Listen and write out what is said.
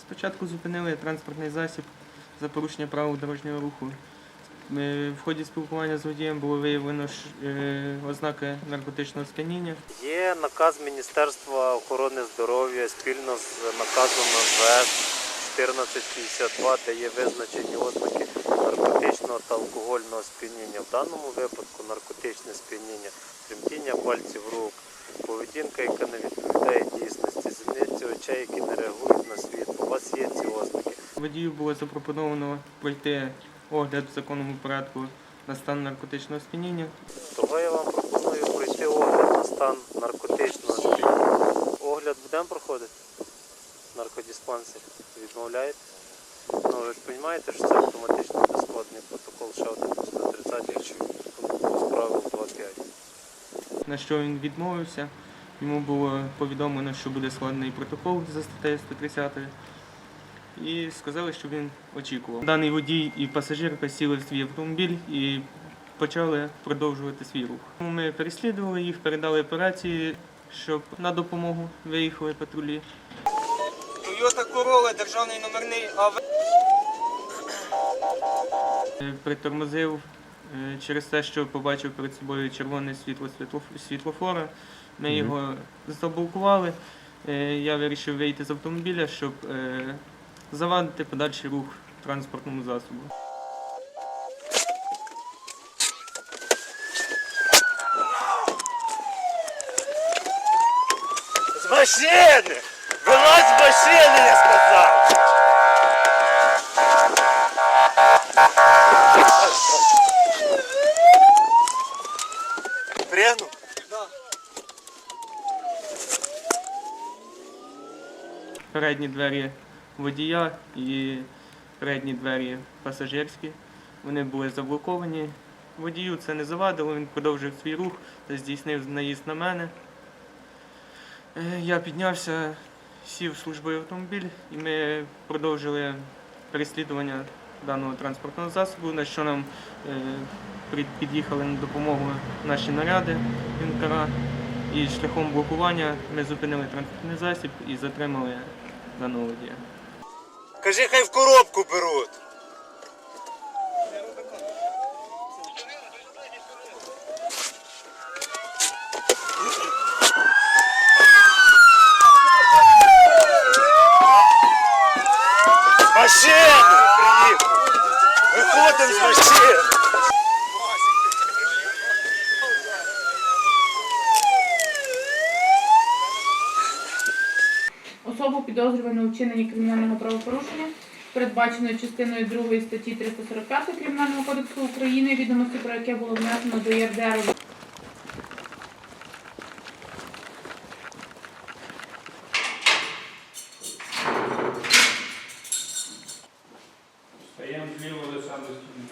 Спочатку зупинили транспортний засіб за порушення правил дорожнього руху. В ході спілкування з водієм було виявлено е, ознаки наркотичного сп'яніння. Є наказ Міністерства охорони здоров'я спільно з наказом МВС 1452, де є визначені ознаки наркотичного та алкогольного сп'яніння. В даному випадку наркотичне сп'яніння, тремтіння пальців рук, поведінка, яка не відповідає дійсності, очей, які не реагують на світло. У вас є ці ознаки. Водію було запропоновано пройти огляд в законному порядку на стан наркотичного сп'яніння. Того я вам пропоную пройти огляд на стан наркотичного сп'яніння. Огляд будемо проходити? Наркодиспансер. Відмовляєте? Ну, ви ж розумієте, що це автоматично безскладний протокол, ще один по 130 чи пункту з правил 2.5. На що він відмовився. Йому було повідомлено, що буде складений протокол за статтею 130. І сказали, що він очікував. Даний водій і пасажирка сіли в свій автомобіль і почали продовжувати свій рух. Ми переслідували їх, передали операції, щоб на допомогу виїхали патрулі. Toyota Corolla, державний номерний АВ. Е, Притормозив через те, що побачив перед собою червоне світло світлоф- світлофора. Ми його заблокували. Е, Я вирішив вийти з автомобіля, щоб е, завадити подальший рух транспортному засобу. Машини! Вилазь з машини, Передні двері водія і передні двері пасажирські. Вони були заблоковані. Водію це не завадило, він продовжив свій рух та здійснив наїзд на мене. Е, Я піднявся, сів в автомобіль і ми продовжили переслідування даного транспортного засобу, на що нам е, під'їхали на допомогу наші наряди інкара. І шляхом блокування ми зупинили транспортний засіб і затримали даного водія. Кажи, хай в коробку беруть. З машини приїхав. Виходимо з машини. особу підозрювану у вчиненні кримінального правопорушення, передбаченої частиною 2 статті 345 Кримінального кодексу України, відомості про яке було внесено до ЄРДР. Стоян Кліво Олександровський не